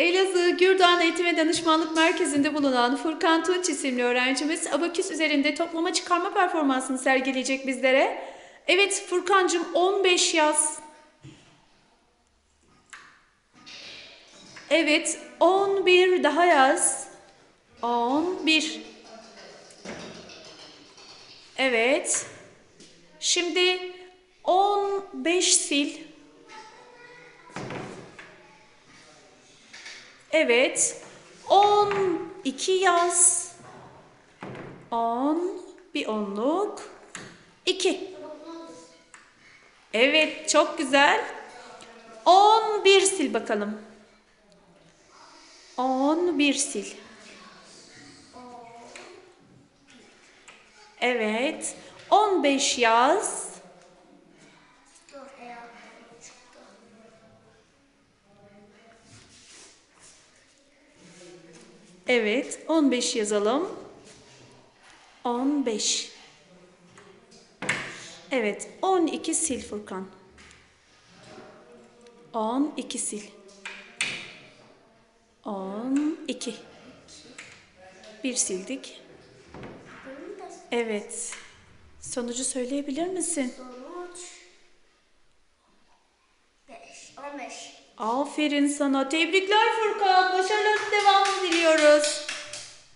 Elazığ Gürdoğan Eğitim ve Danışmanlık Merkezi'nde bulunan Furkan Tunç isimli öğrencimiz abaküs üzerinde toplama çıkarma performansını sergileyecek bizlere. Evet Furkancığım 15 yaz. Evet 11 daha yaz. 11. Evet. Şimdi 15 sil. Evet. 12 yaz. 10 bir onluk. 2. Evet, çok güzel. 11 sil bakalım. 11 sil. Evet. 15 yaz. Evet, 15 yazalım. 15. Evet, 12 sil Furkan. 12 sil. 12. Bir sildik. Evet. Sonucu söyleyebilir misin? Sonuç 5, 15. Aferin sana. Tebrikler Furkan.